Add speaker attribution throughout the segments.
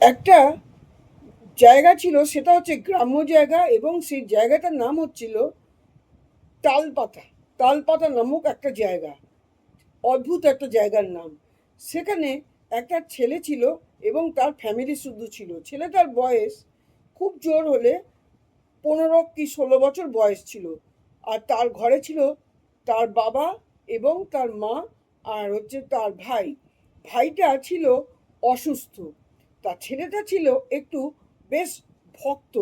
Speaker 1: একটা জায়গা ছিল, সেটা হচ্ছে গ্রাম্য জায়গা এবং সেই জায়গাটার নাম হচ্ছিল তালপাতা। তালপাতা নামক একটা জায়গা, অদ্ভুত একটা জায়গার নাম। সেখানে একটা ছেলে ছিল এবং তার ফ্যামিলি শুদ্ধ ছিল। ছেলেটার বয়স খুব জোর হলে পনেরো কি ষোলো বছর বয়স ছিল। আর তার ঘরে ছিল তার বাবা এবং তার মা আর হচ্ছে তার ভাই। ভাইটা ছিল অসুস্থ। তার ছেলেটা ছিল একটু বেশ ভক্ত,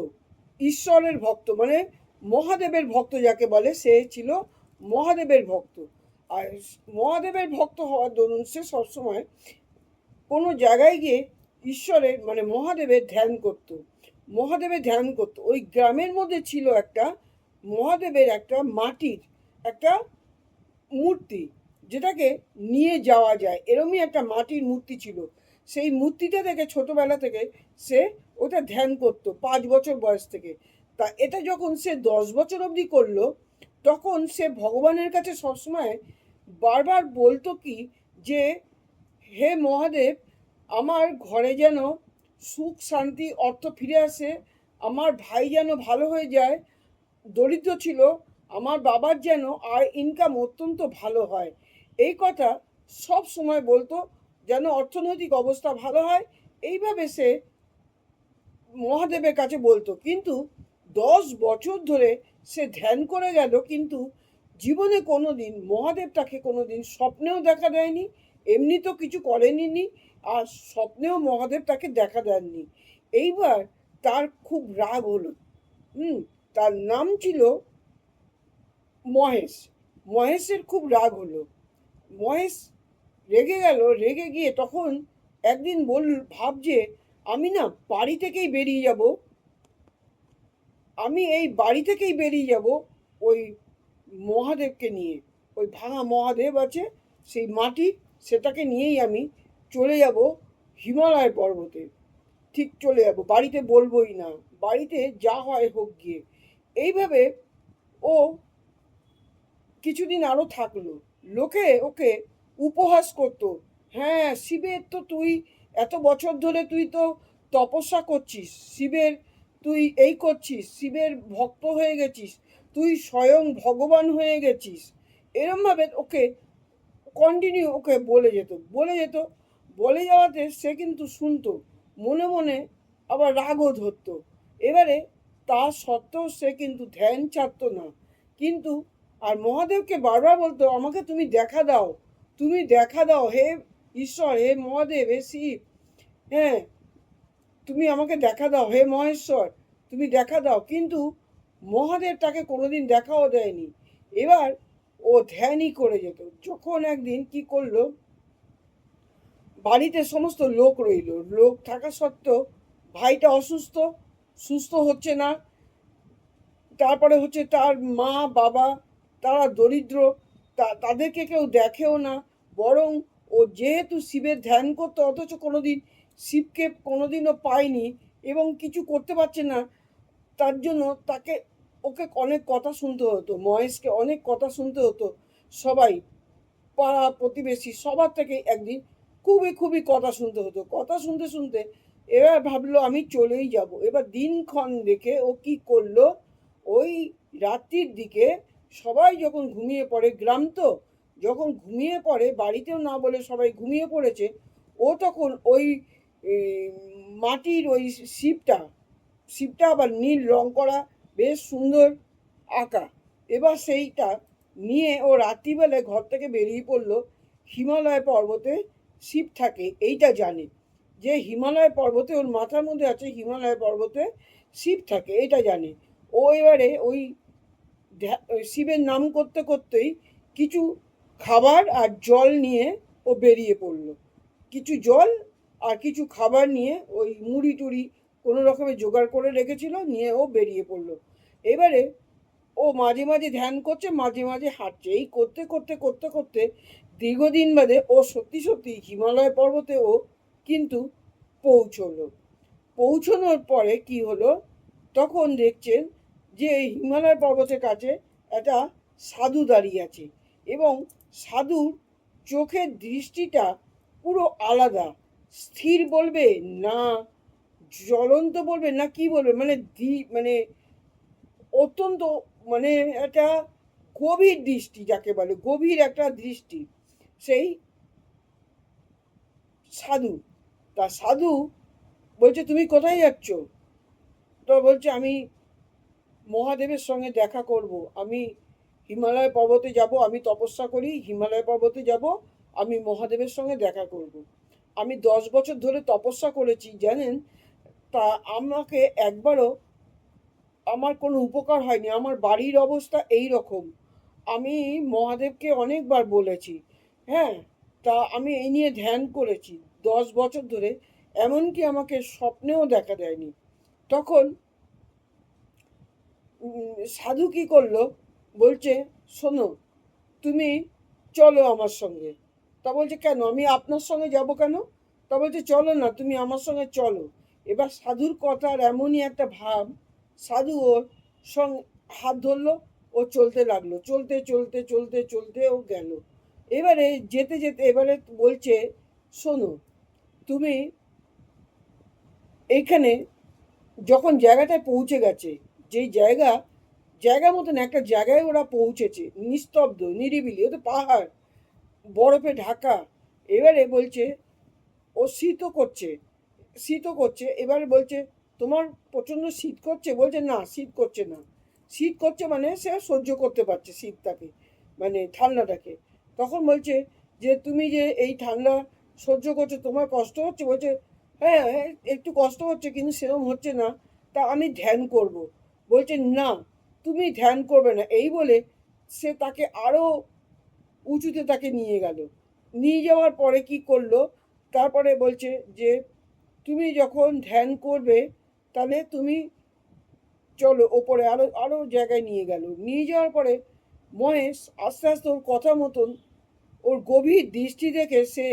Speaker 1: ঈশ্বরের ভক্ত মানে মহাদেবের ভক্ত যাকে বলে, সে ছিল মহাদেবের ভক্ত। আর মহাদেবের ভক্ত হওয়ার দরুন সে সবসময় কোনো জায়গায় গিয়ে ঈশ্বরের মানে মহাদেবের ধ্যান করতো, মহাদেবের ধ্যান করতো। ওই গ্রামের মধ্যে ছিল একটা মহাদেবের একটা মাটির একটা মূর্তি, যেটাকে নিয়ে যাওয়া যায়। এরমই একটা মাটির মূর্তি ছিল। সেই মূর্তিটা থেকে ছোটবেলা থেকে সে ওটা ধ্যান করতো, পাঁচ বছর বয়স থেকে। তা এটা যখন সে দশ বছর অবধি করল, তখন সে ভগবানের কাছে সবসময় বারবার বলতো কি যে, হে মহাদেব, আমার ঘরে যেন সুখ শান্তি, অর্থ ফিরে আসে, আমার ভাই যেন ভালো হয়ে যায়, দরিদ্র ছিল, আমার বাবার যেন আয় ইনকাম অত্যন্ত ভালো হয়। এই কথা সব সময় বলতো যেন অর্থনৈতিক অবস্থা ভালো হয়। এইভাবে সে মহাদেবের কাছে বলতো। কিন্তু দশ বছর ধরে সে ধ্যান করে গেল, কিন্তু জীবনে কোনো দিন মহাদেব তাকে কোনো দিন স্বপ্নেও দেখা দেয়নি, এমনি তো কিছু করেনি আর স্বপ্নেও মহাদেব তাকে দেখা দেননি। এইবার তার খুব রাগ হলো। হুম, তার নাম ছিল মহেশ। মহেশের খুব রাগ হলো। মহেশ রেগে গেল, রেগে গিয়ে তখন একদিন বল, ভাব যে আমি না বাড়ি থেকেই বেরিয়ে যাব। আমি এই বাড়ি থেকেই বেরিয়ে যাব ওই মহাদেবকে নিয়ে। ওই ভাঙা মহাদেব আছে, সেই মাটি সেটাকে নিয়েই আমি চলে যাব হিমালয় পর্বতে। ঠিক চলে যাব, বাড়িতে বলবোই না, বাড়িতে যা হয় হোক গিয়ে। এইভাবে ও কিছুদিন আরও থাকল। লোকে ওকে উপহাস করতো। হ্যাঁ শিবের তো তুই এত বছর ধরে তুই তো তপস্যা করছিস। শিবের তুই এই করছিস, শিবের ভক্ত হয়ে গেছিস, তুই স্বয়ং ভগবান হয়ে গেছিস। এরমভাবে ওকে কন্টিনিউ ওকে বলে যেত। বলে যেত, বলে যাওয়াতে সে কিন্তু শুনতো, মনে মনে আবার রাগও ধরতো। এবারে তা সত্ত্বেও সে কিন্তু ধ্যান ছাড়তো না। কিন্তু আর মহাদেবকে বারবার বলতো, আমাকে তুমি দেখা দাও। তুমি দেখা দাও, হে ঈশ্বর, হে মহাদেব, হে শিব হ্যাঁ তুমি আমাকে দেখা দাও, হে মহেশ্বর, তুমি দেখা দাও। কিন্তু মহাদেব তাকে কোনোদিন দেখাও দেয়নি। এবার ও ধ্যানই করে যেত। যখন একদিন কি করল? বাড়িতে সমস্ত লোক রইল। লোক থাকা সত্ত্বেও ভাইটা অসুস্থ, সুস্থ হচ্ছে না। তারপরে হচ্ছে তার মা, বাবা, তারা দরিদ্র তা, তাদেরকে কেউ দেখেও না। বরং ও যেহেতু শিবের ধ্যান করতো, অথচ কোনোদিন শিবকে কোনোদিনও পায়নি এবং কিছু করতে পারছে না, তার জন্য তাকে, ওকে অনেক কথা শুনতে হতো, মহেশকে অনেক কথা শুনতে হতো। সবাই, পাড়া প্রতিবেশী সবার থেকে একদিন খুবই খুবই কথা শুনতে হতো। কথা শুনতে শুনতে এবার ভাবলো, আমি চলেই যাব। এবার দিনক্ষণ দেখে ও কি করল? ওই রাত্রির দিকে সবাই যখন ঘুমিয়ে পড়ে, গ্রাম তো, যখন ঘুমিয়ে পড়ে, বাড়িতেও না বলে সবাই ঘুমিয়ে পড়েছে, ও তখন ওই মাটির ওই শিবটা শিবটা আবার নীল রং করা, বেশ সুন্দর আঁকা। এবার সেইটা নিয়ে ও রাত্রিবেলায় ঘর থেকে বেরিয়ে পড়ল, হিমালয় পর্বতে শিব থাকে, এইটা জানে। যে হিমালয় পর্বতে, ওর মাথার মধ্যে আছে হিমালয় পর্বতে শিব থাকে এটা জানে। ও এবারে ওই শিবের নাম করতে করতেই কিছু খাবার আর জল নিয়ে ও বেরিয়ে পড়ল। কিছু জল আর কিছু খাবার নিয়ে ওই মুড়ি টুড়ি কোনো রকমে জোগাড় করে রেখেছিল, নিয়ে ও বেরিয়ে পড়ল। এবারে ও মাঝে মাঝে ধ্যান করছে, মাঝে মাঝে হাঁটছে। এই করতে করতে করতে করতে দীর্ঘদিন বাদে ও সত্যি সত্যি হিমালয় পর্বতে ও কিন্তু পৌঁছলো। পৌঁছানোর পরে কি হলো? তখন দেখছেন যে এই হিমালয় পর্বতের কাছে একটা সাধু দাঁড়িয়ে আছে এবং সাধুর চোখের দৃষ্টিটা পুরো আলাদা। স্থির বলবে, না। জ্বলন্ত বলবে, না, কি বলবে? মানে দি মানে অত্যন্ত মানে একটা গভীর দৃষ্টি যাকে বলে, গভীর একটা দৃষ্টি। সেই সাধু, তা সাধু বলছে, তুমি কোথায় যাচ্ছ? তো বলছে, আমি মহাদেবের সঙ্গে দেখা করব। আমি হিমালয় পর্বতে যাব, আমি তপস্যা করি, হিমালয় পর্বতে যাব, আমি মহাদেবের সঙ্গে দেখা করব। আমি দশ বছর ধরে তপস্যা করেছি, জানেন? তা আমাকে একবারও আমার কোনো উপকার হয়নি, আমার বাড়ির অবস্থা এই রকম। আমি মহাদেবকে অনেকবার বলেছি হ্যাঁ? তা আমি এই নিয়ে ধ্যান করেছি দশ বছর ধরে, এমনকি আমাকে স্বপ্নেও দেখা দেয়নি। তখন সাধু কি করল? বলছে, শোনো, তুমি চলো আমার সঙ্গে। তা বলছে, কেন? আমি আপনার সঙ্গে যাব কেন? তা বলছে, চলো না, তুমি আমার সঙ্গে চলো। এবার সাধুর কথার এমনই একটা ভাব, সাধু ওর সঙ্গে হাত ধরলো, ও চলতে লাগল। চলতে চলতে চলতে চলতে ও গেল। এবারে যেতে যেতে এবারে বলছে, শোনো, তুমি এইখানে যখন জায়গাটায় পৌঁছে গেছে যেই জায়গা জায়গা মতন একটা জায়গায় ওরা পৌঁছেছে। নিস্তব্ধ নিরিবিলি ও তো পাহাড় বরফে ঢাকা। এবারে বলছে ও শীতও করছে শীতও করছে। এবারে বলছে তোমার প্রচণ্ড শীত করছে? বলছে না শীত করছে না। শীত করছে মানে সে সহ্য করতে পারছে শীতটাকে মানে ঠান্ডাটাকে। তখন বলছে যে তুমি যে এই ঠান্ডা সহ্য করছ তোমার কষ্ট হচ্ছে? বলছে হ্যাঁ হ্যাঁ, একটু কষ্ট হচ্ছে কিন্তু সেরকম হচ্ছে না। তা আমি ধ্যান করব। বলছে, না, তুমি ধ্যান করবে না। এই বলে সে তাকে আরও উঁচুতে তাকে নিয়ে গেল। নিয়ে যাওয়ার পরে কি করল? তারপরে বলছে যে, তুমি যখন ধ্যান করবে, তাহলে তুমি চলো ওপরে আরও আরও জায়গায় নিয়ে গেল। নিয়ে যাওয়ার পরে মহেশ আস্তে আস্তে ওর কথা মতন, ওর গভীর দৃষ্টি দেখে সে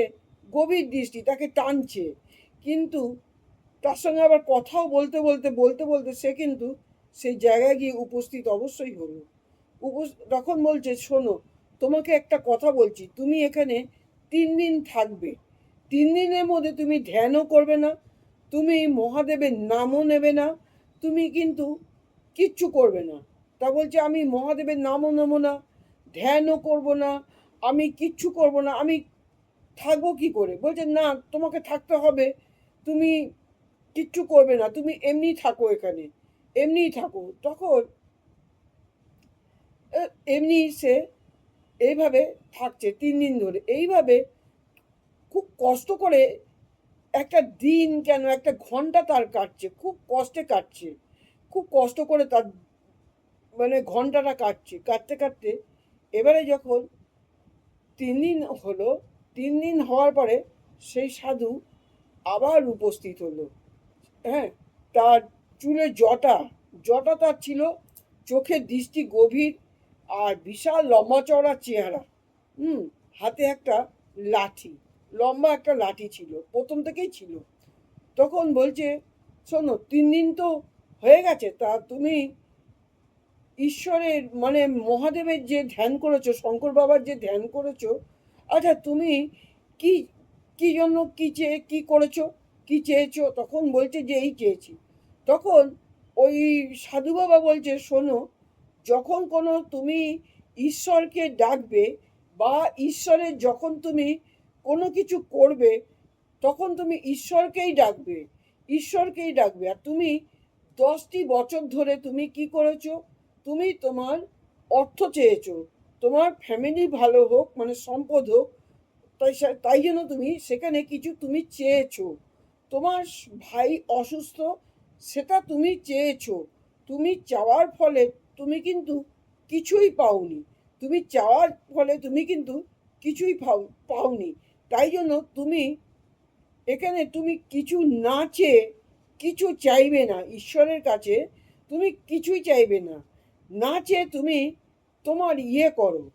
Speaker 1: গভীর দৃষ্টি তাকে টানছে। কিন্তু তার সঙ্গে আবার কথাও বলতে বলতে বলতে বলতে সে কিন্তু সেই জায়গায় গিয়ে উপস্থিত অবশ্যই হলো। তখন বলছে, শোনো, তোমাকে একটা কথা বলছি। তুমি এখানে তিন দিন থাকবে। তিন দিনের মধ্যে তুমি ধ্যানও করবে না, তুমি মহাদেবের নামও নেবে না, তুমি কিন্তু কিচ্ছু করবে না। তা বলছে, আমি মহাদেবের নামও নেব না, ধ্যানও করব না, আমি কিচ্ছু করব না, আমি থাকব কি করে? বলছে, না, তোমাকে থাকতে হবে। তুমি কিচ্ছু করবে না, তুমি এমনি থাকো এখানে। এমনিই থাকো, তখন এমনি সে এইভাবে থাকছে তিন দিন ধরে। এইভাবে খুব কষ্ট করে একটা দিন কেন, একটা ঘণ্টা তার কাটছে, খুব কষ্টে কাটছে। খুব কষ্ট করে তার মানে ঘন্টাটা কাটছে। কাটতে কাটতে এবারে যখন তিন দিন হলো, তিন দিন হওয়ার পরে সেই সাধু আবার উপস্থিত হলো। হ্যাঁ তার চুলে জটা। জটা তার ছিল চোখের দৃষ্টি গভীর আর বিশাল লম্বা চওড়া চেহারা। হুম, হাতে একটা লাঠি। লম্বা একটা লাঠি ছিল, প্রথম থেকেই ছিল। তখন বলছে, শোনো, তিন দিন তো হয়ে গেছে, তা তুমি ঈশ্বরের মানে মহাদেবের যে ধ্যান করেছ, শঙ্কর বাবার যে ধ্যান করেছ আচ্ছা তুমি কি কি জন্য, কি চেয়ে, কি করেছ, কি চেয়েছো? তখন বলছে যে, এই চেয়েছি। তখন ওই সাধু বাবা বলছে, শোনো, যখন কোনো তুমি ঈশ্বরকে ডাকবে বা ঈশ্বরের যখন তুমি কোনো কিছু করবে, তখন তুমি ঈশ্বরকেই ডাকবে ঈশ্বরকেই ডাকবে। আর তুমি দশটি বছর ধরে তুমি কি করেছ? তুমি তোমার অর্থ চেয়েছো, তোমার ফ্যামিলি ভালো হোক মানে সম্পদ হোক, তাই তাই জন্য তুমি সেখানে কিছু তুমি চেয়েছো। তোমার ভাই অসুস্থ সেটা তুমি চেয়েছো। তুমি চাওয়ার ফলে তুমি কিন্তু কিছুই পাওনি। তুমি চাওয়ার ফলে তুমি কিন্তু কিছুই পাও, পাওনি। তাই জন্য তুমি এখানে তুমি কিছু না চেয়ে কিছু চাইবে না ঈশ্বরের কাছে। তুমি কিছুই চাইবে না। না চেয়ে তুমি তোমার ইয়ে করো।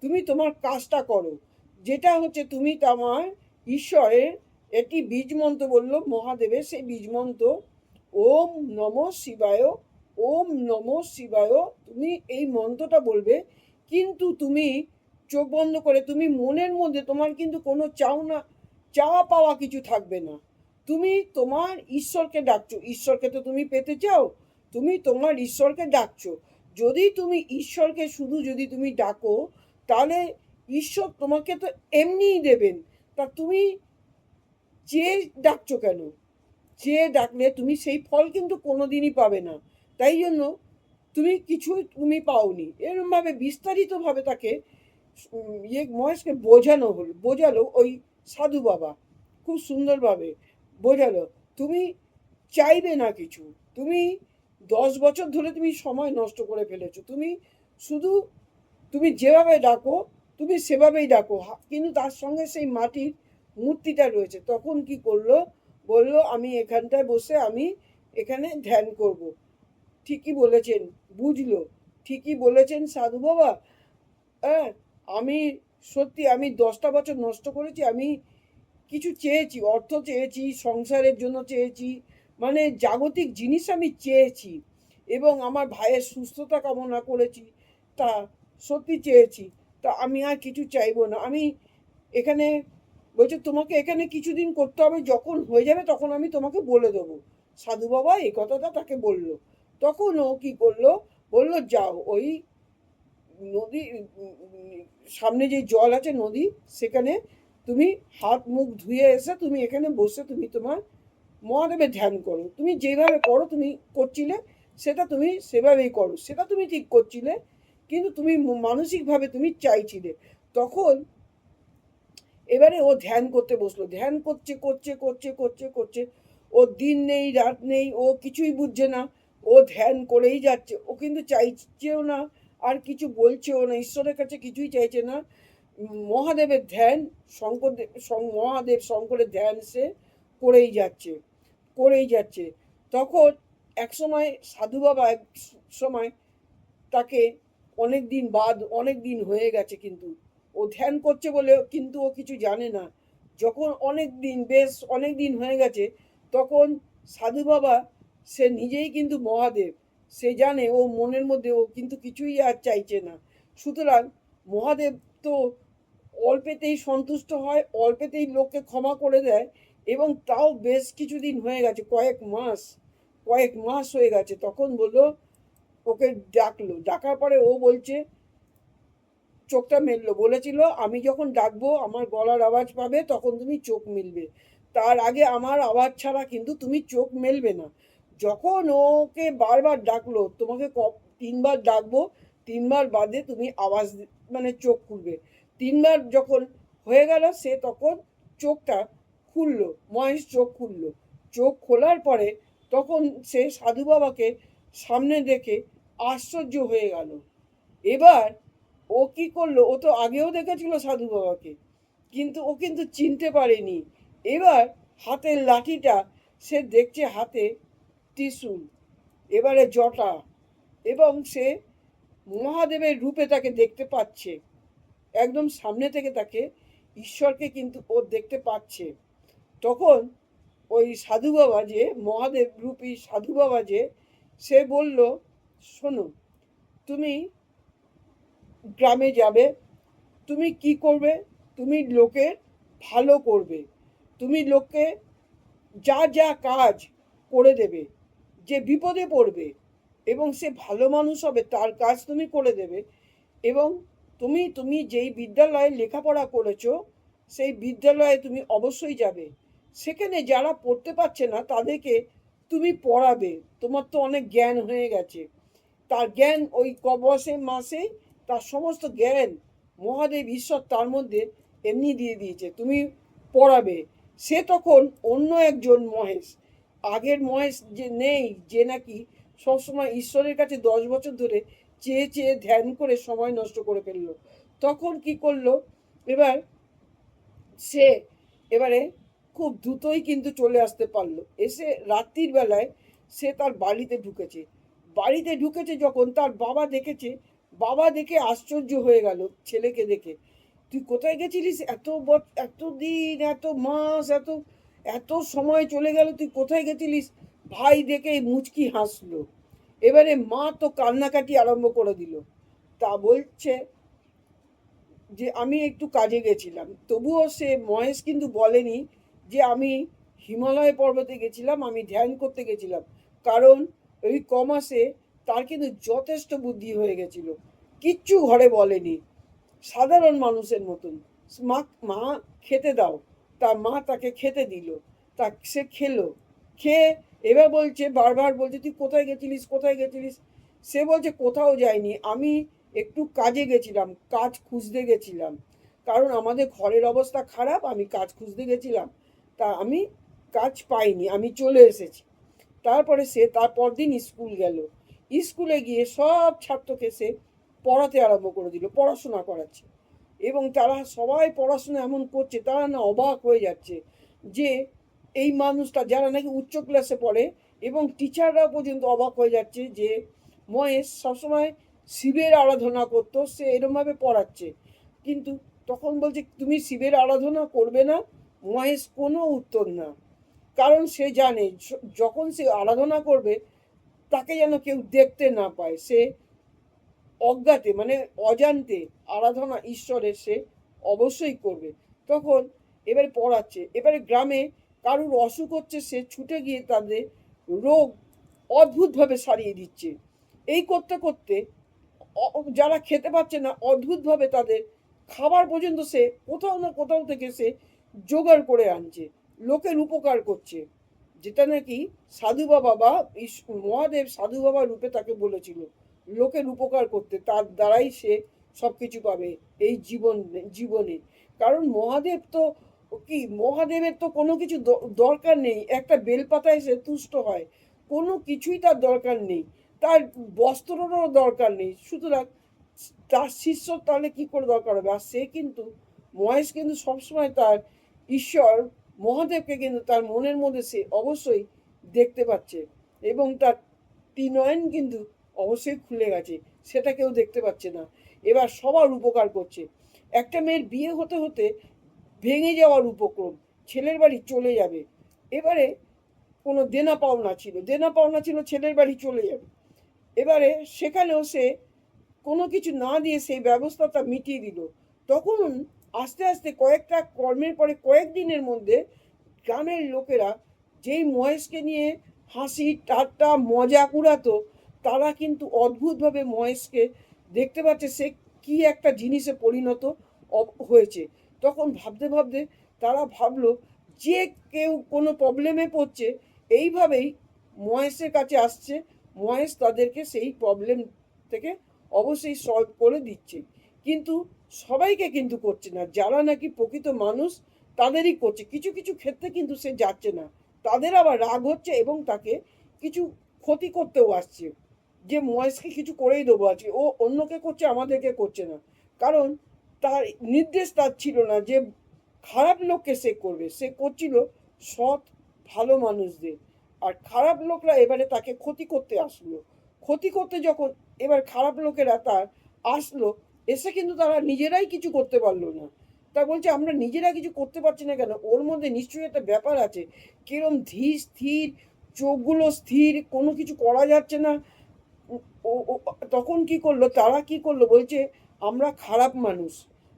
Speaker 1: তুমি তোমার কাজটা করো। যেটা হচ্ছে তুমি তোমার ঈশ্বরের একটি বীজ মন্ত্র বলল, মহাদেবের সেই বীজ মন্ত্র ওম নম শিবায়, ওম নম শিবায়। তুমি এই মন্ত্রটা বলবে, কিন্তু তুমি চোখ বন্ধ করে, তুমি মনের মধ্যে তোমার কিন্তু কোনো চাও না চাওয়া পাওয়া কিছু থাকবে না। তুমি তোমার ঈশ্বরকে ডাকছো, ঈশ্বরকে তো তুমি পেতে চাও, তুমি তোমার ঈশ্বরকে ডাকছো। যদি তুমি ঈশ্বরকে শুধু যদি তুমি ডাকো, তাহলে ঈশ্বর তোমাকে তো এমনিই দেবেন। তা তুমি চেয়ে ডাকছো কেন? চেয়ে ডাকলে তুমি সেই ফল কিন্তু কোনোদিনই পাবে না। তাই জন্য তুমি কিছুই তুমি পাওনি। এরমভাবে বিস্তারিতভাবে তাকে ইয়ে মহেশকে বোঝানো হলো, বোঝালো ওই সাধু বাবা। খুব সুন্দরভাবে বোঝালো, তুমি চাইবে না কিছু। তুমি দশ বছর ধরে তুমি সময় নষ্ট করে ফেলেছো। তুমি শুধু, তুমি যেভাবে ডাকো, তুমি সেভাবেই ডাকো। কিন্তু তার সঙ্গে সেই মাটির মূর্তিটা রয়েছে। তখন কি করল? বলল, আমি এখানটায় বসে আমি এখানে ধ্যান করব। ঠিকই বলেছেন, বুঝলো। ঠিকই বলেছেন সাধু বাবা। হ্যাঁ আমি সত্যি আমি দশটা বছর নষ্ট করেছি, আমি কিছু চেয়েছি, অর্থ চেয়েছি, সংসারের জন্য চেয়েছি মানে জাগতিক জিনিস আমি চেয়েছি এবং আমার ভাইয়ের সুস্থতা কামনা করেছি, তা সত্যি চেয়েছি। তা আমি আর কিছু চাইব না। আমি এখানে বলছে, তোমাকে এখানে কিছুদিন করতে হবে, যখন হয়ে যাবে তখন আমি তোমাকে বলে দেবো। সাধু বাবা এই কথাটা তাকে বলল। তখন ও কি করল? বলল, যাও, ওই নদী, সামনে যে জল আছে নদী, সেখানে তুমি হাত মুখ ধুয়ে এসে তুমি এখানে বসে তুমি তোমার মহাদেবের ধ্যান করো। তুমি যেভাবে করো তুমি করছিলে, সেটা তুমি সেভাবেই করো। সেটা তুমি ঠিক করছিলে, কিন্তু তুমি মানসিকভাবে তুমি চাইছিলে। তখন এবারে ও ধ্যান করতে বসল। ধ্যান করছে করছে করছে করছে করছে। ও দিন নেই, রাত নেই, ও কিছুই বুঝছে না। ও ধ্যান করেই যাচ্ছে। ও কিন্তু চাইছেও না, আর কিছু বলছেও না। ঈশ্বরের কাছে কিছুই চাইছে না। মহাদেবের ধ্যান শঙ্করদেব মহাদেব শঙ্করের ধ্যান সে করেই যাচ্ছে করেই যাচ্ছে। তখন এক সময় সাধু বাবা এক সময় তাকে অনেক দিন বাদ, অনেক দিন হয়ে গেছে কিন্তু। ও ধ্যান করছে বলে কিন্তু ও কিছু জানে না। যখন অনেক দিন, বেশ অনেক দিন হয়ে গেছে, তখন সাধু বাবা, সে নিজেই কিন্তু মহাদেব। সে জানে ও মনের মধ্যে ও কিন্তু কিছুই আর চাইছে না। সুতরাং মহাদেব তো অল্পেতেই সন্তুষ্ট হয়, অল্পেতেই লোককে ক্ষমা করে দেয় এবং তাও বেশ কিছুদিন হয়ে গেছে, কয়েক মাস কয়েক মাস হয়ে গেছে। তখন বলল, ওকে ডাকলো। ডাকার পরে ও বলছে চোখটা মেললো। বলেছিল, আমি যখন ডাকবো, আমার গলার আওয়াজ পাবে, তখন তুমি চোখ মিলবে। তার আগে আমার আওয়াজ ছাড়া কিন্তু তুমি চোখ মেলবে না। যখন ওকে বারবার ডাকলো, তোমাকে ক- তিনবার ডাকবো, তিনবার বাদে তুমি আওয়াজ মানে চোখ খুলবে। তিনবার যখন হয়ে গেল, সে তখন চোখটা খুললো, মহেশ চোখ খুললো। চোখ খোলার পরে তখন সে সাধু বাবাকে সামনে দেখে আশ্চর্য হয়ে গেল। এবার ও কি করল? ও তো আগেও দেখেছিল সাধু বাবাকে। কিন্তু ও কিন্তু চিনতে পারেনি। এবার হাতের লাঠিটা সে দেখছে হাতে ত্রিশূল, এবারে জটা এবং সে মহাদেবের রূপে তাকে দেখতে পাচ্ছে। একদম সামনে থেকে তাকে ঈশ্বরকে কিন্তু ও দেখতে পাচ্ছে। তখন ওই সাধু বাবা যে, মহাদেব রূপী সাধু বাবা যে, সে বলল, শোনো, তুমি গ্রামে যাবে, তুমি কি করবে? তুমি লোকের ভালো করবে। তুমি লোককে যা যা কাজ করে দেবে, যে বিপদে পড়বে এবং সে ভালো মানুষ হবে, তার কাজ তুমি করে দেবে এবং তুমি তুমি যেই বিদ্যালয়ে লেখাপড়া করেছ, সেই বিদ্যালয়ে তুমি অবশ্যই যাবে। সেখানে যারা পড়তে পারছে না, তাদেরকে তুমি পড়াবে। তোমার তো অনেক জ্ঞান হয়ে গেছে। তার জ্ঞান ওই কবসে মাসে তার সমস্ত জ্ঞান মহাদেব ঈশ্বর তার মধ্যে এমনি দিয়ে দিয়েছে, তুমি পড়াবে। সে তখন অন্য একজন মহেশ, আগের মহেশ যে নেই, যে নাকি সবসময় ঈশ্বরের কাছে দশ বছর ধরে চেয়ে চেয়ে ধ্যান করে সময় নষ্ট করে ফেলল। তখন কি করল? এবার সে এবারে খুব দ্রুতই কিন্তু চলে আসতে পারল। এসে রাত্রির বেলায় সে তার বাড়িতে ঢুকেছে। বাড়িতে ঢুকেছে যখন তার বাবা দেখেছে বাবা দেখে আশ্চর্য হয়ে গেল, ছেলেকে দেখে। তুই কোথায় গেছিলিস? এত এত দিন, এত মাস, এত এত সময় চলে গেল, তুই কোথায় গেছিলিস? ভাই দেখে মুচকি হাসলো। এবারে মা তো কান্নাকাটি আরম্ভ করে দিল। তা বলছে যে, আমি একটু কাজে গেছিলাম। তবুও সে মহেশ কিন্তু বলেনি যে, আমি হিমালয় পর্বতে গেছিলাম, আমি ধ্যান করতে গেছিলাম। কারণ ওই ক মাসে তার কিন্তু যথেষ্ট বুদ্ধি হয়ে গেছিল। কিচ্ছু ঘরে বলেনি। সাধারণ মানুষের মতন। মা মা খেতে দাও। তার মা তাকে খেতে দিল। তা সে খেলো। খেয়ে এবার বলছে, বারবার বলছে, তুই কোথায় গেছিলিস? কোথায় গেছিলিস? সে বলছে, কোথাও যায়নি আমি একটু কাজে গেছিলাম, কাজ খুঁজতে গেছিলাম। কারণ আমাদের ঘরের অবস্থা খারাপ, আমি কাজ খুঁজতে গেছিলাম। তা আমি কাজ পাইনি, আমি চলে এসেছি। তারপরে সে তারপর দিন স্কুল গেল। স্কুলে গিয়ে সব ছাত্রকে সে পড়াতে আরম্ভ করে দিল, পড়াশোনা করাচ্ছে। এবং তারা সবাই পড়াশোনা এমন করছে, তারা না অবাক হয়ে যাচ্ছে যে এই মানুষটা যারা নাকি উচ্চ ক্লাসে পড়ে এবং টিচাররা পর্যন্ত অবাক হয়ে যাচ্ছে যে মহেশ সবসময় শিবের আরাধনা করতো, সে এরমভাবে পড়াচ্ছে। কিন্তু তখন বলছে, তুমি শিবের আরাধনা করবে না? মহেশ কোনো উত্তর না। কারণ সে জানে, যখন সে আরাধনা করবে তাকে যেন কেউ দেখতে না পায়, সে অজ্ঞাতে মানে অজান্তে আরাধনা ঈশ্বরের সে অবশ্যই করবে। তখন এবারে পড়াচ্ছে, এবারে গ্রামে কারুর অসুখ হচ্ছে, সে ছুটে গিয়ে তাদের রোগ অদ্ভুতভাবে সারিয়ে দিচ্ছে। এই করতে করতে যারা খেতে পাচ্ছে না, অদ্ভুতভাবে তাদের খাবার পর্যন্ত সে কোথাও না কোথাও থেকে সে জোগাড় করে আনছে, লোকের উপকার করছে। যেটা নাকি সাধু বাবা বা মহাদেব সাধু বাবা রূপে তাকে বলেছিল, লোকের উপকার করতে, তার দ্বারাই সে সব কিছু পাবে এই জীবন, জীবনে। কারণ মহাদেব তো কি, মহাদেবের তো কোনো কিছু দরকার নেই। একটা বেলপাতায় সে তুষ্ট হয়, কোনো কিছুই তার দরকার নেই। তার বস্ত্রেরও দরকার নেই। সুতরাং তার শিষ্য তাহলে কী করে দরকার হবে? আর সে কিন্তু, মহেশ কিন্তু সবসময় তার ঈশ্বর মহাদেবকে কিন্তু তার মনের মধ্যে সে অবশ্যই দেখতে পাচ্ছে এবং তার তিনয়ন কিন্তু অবশ্যই খুলে গেছে, সেটা কেউ দেখতে পাচ্ছে না। এবার সবার উপকার করছে। একটা মেয়ের বিয়ে হতে হতে ভেঙে যাওয়ার উপক্রম, ছেলের বাড়ি চলে যাবে। এবারে কোনো দেনা পাওনা ছিল, দেনা পাওনা ছিল, ছেলের বাড়ি চলে যাবে। এবারে সেখানেও সে কোনো কিছু না দিয়ে সেই ব্যবস্থাটা মিটিয়ে দিল। তখন আস্তে আস্তে কয়েকটা কর্মের পরে, কয়েকদিনের মধ্যে গ্রামের লোকেরা যেই মহেশকে নিয়ে হাসি, ঠাট্টা, মজা কুড়াতো, তারা কিন্তু অদ্ভুতভাবে মহেশকে দেখতে পাচ্ছে, সে কি একটা জিনিসে পরিণত হয়েছে। তখন ভাবতে ভাবতে তারা ভাবলো, যে কেউ কোনো প্রবলেমে পড়ছে, এইভাবেই মহেশের কাছে আসছে, মহেশ তাদেরকে সেই প্রবলেম থেকে অবশ্যই সলভ করে দিচ্ছে। কিন্তু সবাইকে কিন্তু করছে না। যারা নাকি প্রকৃত মানুষ, তাদেরই করছে। কিছু কিছু ক্ষেত্রে কিন্তু সে যাচ্ছে না। তাদের আবার রাগ হচ্ছে এবং তাকে কিছু ক্ষতি করতেও আসছে। যে মহেশকে কিছু করেই দেবো আজকে। ও অন্যকে করছে, আমাদেরকে করছে না। কারণ তার নির্দেশ তার ছিল না যে খারাপ লোককে সে করবে। সে করছিল সৎ, ভালো মানুষদের। আর খারাপ লোকরা এবারে তাকে ক্ষতি করতে আসলো। ক্ষতি করতে যখন এবার খারাপ লোকেরা তার আসলো এসে কিন্তু তারা নিজেরাই কিছু করতে পারল না। তা বলছে, আমরা নিজেরা কিছু করতে পারছি না কেন? ওর মধ্যে নিশ্চয়ই একটা ব্যাপার আছে। কিরম ধীর, স্থির, চোখগুলো স্থির, কোনো কিছু করা যাচ্ছে না। তখন কি করল? তারা কি করল? বলছে, আমরা খারাপ মানুষ।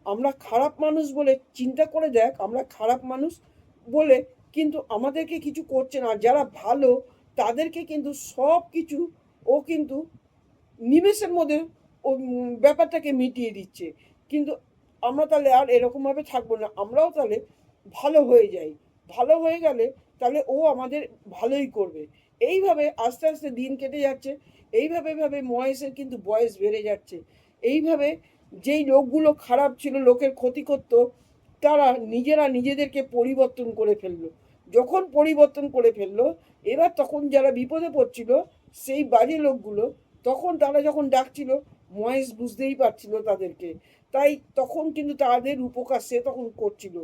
Speaker 1: আমরা খারাপ মানুষ বলে চিন্তা করে দেখ, আমরা খারাপ মানুষ বলে কিন্তু আমাদেরকে কিছু করছে না। যারা ভালো, তাদেরকে কিন্তু সব কিছু ও কিন্তু নিমেষের মধ্যে ও ব্যাপারটাকে মিটিয়ে দিচ্ছে। কিন্তু আমরা তাহলে আর এরকমভাবে থাকব না। আমরাও তাহলে ভালো হয়ে যাই। ভালো হয়ে গেলে তাহলে ও আমাদের ভালোই করবে। এইভাবে আস্তে আস্তে দিন কেটে যাচ্ছে। এইভাবে এইভাবে মহেশের কিন্তু বয়স বেড়ে যাচ্ছে। এইভাবে যেই লোকগুলো খারাপ ছিল, লোকের ক্ষতি করতো, তারা নিজেরা নিজেদেরকে পরিবর্তন করে ফেলল। যখন পরিবর্তন করে ফেলল, এবার তখন যারা বিপদে পড়ছিল, সেই বাজে লোকগুলো, তখন তারা যখন ডাকছিল মহেশ বুঝতেই পারছিল তাদেরকে। তাই তখন কিন্তু তাদের উপকার সে তখন করছিল।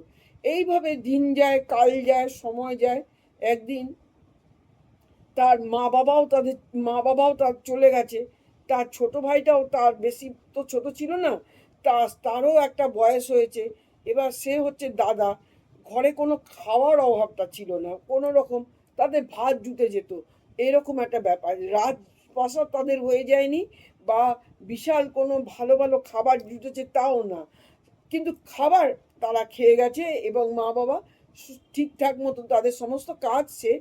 Speaker 1: এইভাবে দিন যায়, কাল যায়, সময় যায়। একদিন তার মা বাবাও তাদের মা বাবাও তার চলে গেছে। তার ছোট ভাইটাও তার বেশি তো ছোট ছিল না, তা, তারও একটা বয়স হয়েছে। এবার সে হচ্ছে দাদা। ঘরে কোনো খাওয়ার অভাবটা ছিল না। কোনো রকম তাদের ভাত জুটে যেত। এরকম একটা ব্যাপার। রাজপ্রাসাদ তাদের হয়ে যায়নি বা বিশাল কোনো ভালো ভালো খাবার জুটেছে তাও না। কিন্তু খাবার তারা খেয়ে গেছে এবং মা বাবা ঠিকঠাক মতো তাদের সমস্ত কাজ সে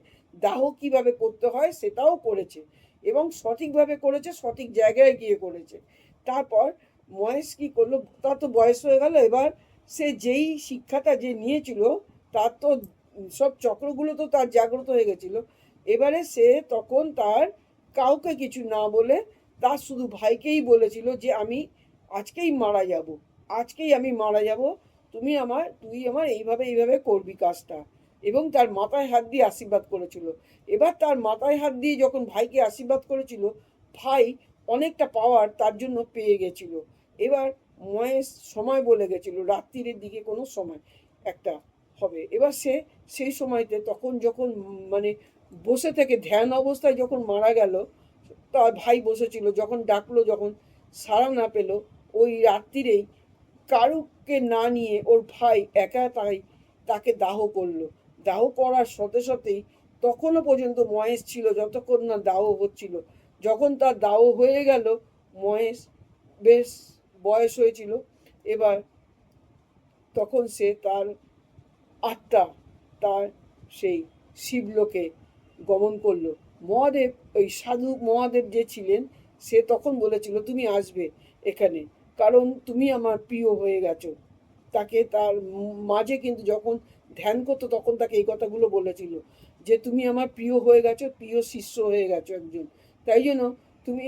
Speaker 1: দাহ কীভাবে করতে হয় সেটাও করেছে এবং সঠিকভাবে করেছে, সঠিক জায়গায় গিয়ে করেছে। তারপর মহেশ কি করল? তার তো বয়স হয়ে গেল, এবার সে যেই শিক্ষাটা যে নিয়েছিল, তার তো সব চক্রগুলো তো তার জাগ্রত হয়ে গেছিল। এবারে সে তখন তার কাউকে কিছু না বলে তার শুধু ভাইকেই বলেছিল যে আমি আজকেই মারা যাব, আজকেই আমি মারা যাব, তুমি আমার, তুই আমার এইভাবে এইভাবে করবি কাজটা। এবং তার মাথায় হাত দিয়ে আশীর্বাদ করেছিল। এবার তার মাথায় হাত দিয়ে যখন ভাইকে আশীর্বাদ করেছিল, ভাই অনেকটা পাওয়ার তার জন্য পেয়ে গেছিল। এবার মহেশ সময় বলে গেছিল রাত্রির দিকে কোনো সময়, একটা হবে। এবার সে সেই সময়তে তখন যখন মানে বসে থেকে ধ্যান অবস্থায় যখন মারা গেল তার ভাই বসেছিল, যখন ডাকলো, যখন সাড়া না পেল, ওই রাত্রিরেই কারুকে না নিয়ে ওর ভাই একা তাই তাকে দাহ করল। দাহ করার সাথে সাথেই তখনও পর্যন্ত মহেশ ছিল, যতক্ষণ না দাহ হচ্ছিল। যখন তার দাহ হয়ে গেল, মহেশ বেশ বয়স হয়েছিল। এবার তখন সে তার আত্মা, তার সেই শিবলোকে গমন করল। মহাদেব, ওই সাধু মহাদেব যে ছিলেন, সে তখন বলেছিল, তুমি আসবে এখানে। কারণ তুমি আমার প্রিয় হয়ে গেছো। তাকে তার মাঝে কিন্তু যখন ধ্যান করতো, তখন তাকে এই কথাগুলো বলেছিল, যে তুমি আমার প্রিয় হয়ে গেছো, প্রিয় শিষ্য হয়ে গেছো একজন। তাই জন্য তুমি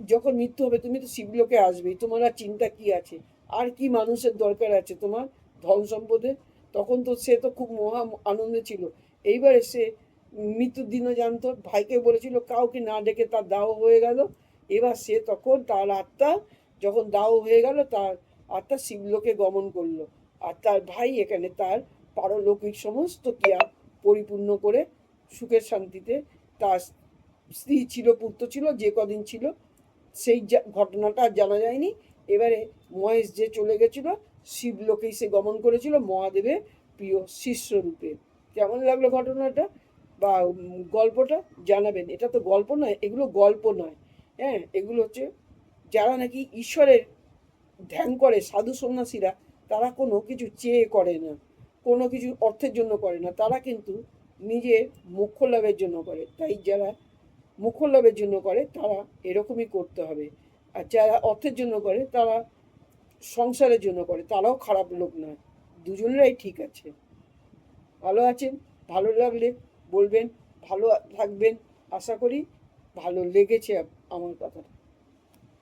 Speaker 1: যখন মৃত্যু হবে, তুমি তো শিবলোকে আসবেই। তোমার আর চিন্তা কি আছে? আর কি মানুষের দরকার আছে তোমার ধন সম্পদের? তখন তো সে তো খুব মহা আনন্দে ছিল। এইবারে সে মৃত্যুর দিনও জানতো, ভাইকে বলেছিল, কাউকে না ডেকে তার দাহ হয়ে গেল। এবার সে তখন তার আত্মা, যখন দাহ হয়ে গেল, তার আত্মা শিবলোকে গমন করল। আর তার ভাই এখানে তার পারলৌকিক সমস্ত ক্রিয়া পরিপূর্ণ করে সুখের শান্তিতে তার স্ত্রী ছিল, পুত্র ছিল, যে কদিন ছিল, সেই ঘটনাটা আর জানা যায়নি। এবারে মহেশ যে চলে গেছিল, শিবলোকেই সে গমন করেছিল মহাদেবের প্রিয় শিষ্যরূপে। কেমন লাগল ঘটনাটা? বা গল্পটা জানাবেন। এটা তো গল্প নয়, এগুলো গল্প নয়। হ্যাঁ এগুলো হচ্ছে যারা নাকি ঈশ্বরের ধ্যান করে, সাধু সন্ন্যাসীরা, তারা কোনো কিছু চেয়ে করে না, কোনো কিছু অর্থের জন্য করে না। তারা কিন্তু নিজের মোক্ষ লাভের জন্য করে। তাই যারা মুখ লাভের জন্য করে, তারা এরকমই করতে হবে। আর যারা অর্থের জন্য করে, তারা সংসারের জন্য করে। তারাও খারাপ লোক নয়। দুজনেরাই ঠিক আছে। ভালো আছেন? ভালো লাগলে বলবেন ভালো থাকবেন। আশা করি ভালো লেগেছে আমার কথাটা।